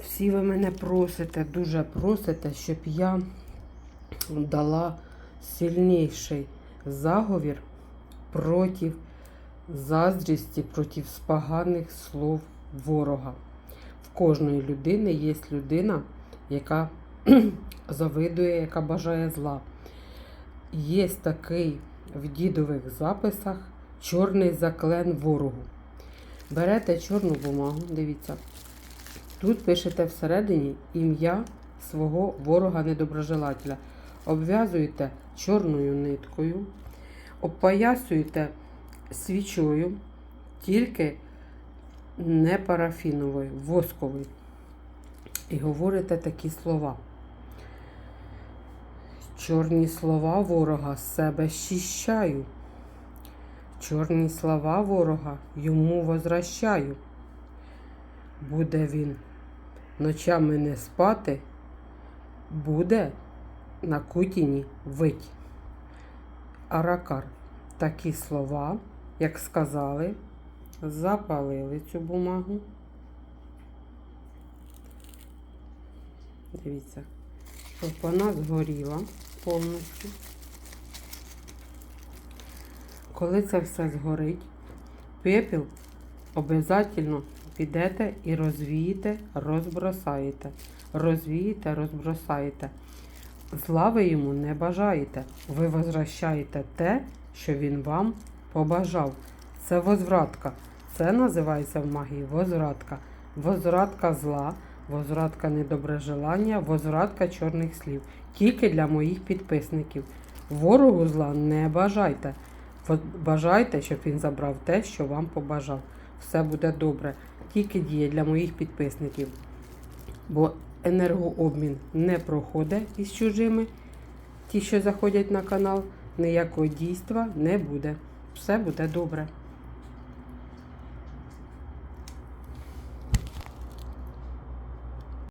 Всі ви мене просите, дуже просите, щоб я дала сильніший заговір проти заздрісті, проти споганих слов ворога. В кожної людини є людина, яка завидує, яка бажає зла. Є такий в дідових записах чорний заклен ворогу. Берете чорну бумагу, дивіться. Тут пишете всередині ім'я свого ворога-недоброжелателя. Обв'язуєте чорною ниткою, опоясуєте свічою, тільки не парафіновою, восковою. І говорите такі слова. Чорні слова ворога з себе щищаю. Чорні слова ворога йому возвращаю. Буде він ночами не спати, буде на кутіні вить. Аракар. Такі слова, як сказали, запалили цю бумагу. Дивіться, щоб вона згоріла повністю. Коли це все згорить, пепел обов'язково підете і розвієте, розбросаєте. Розвієте, розбросаєте. Зла ви йому не бажаєте. Ви возвращаєте те, що він вам побажав. Це возвратка. Це називається в магії возвратка. Возвратка зла, возвратка недоброжелання, возвратка чорних слів. Тільки для моїх підписників. Ворогу зла не бажайте. Бажайте, щоб він забрав те, що вам побажав. Все буде добре. Тільки діє для моїх підписників. Бо енергообмін не проходить із чужими. Ті, що заходять на канал, ніякого дійства не буде. Все буде добре.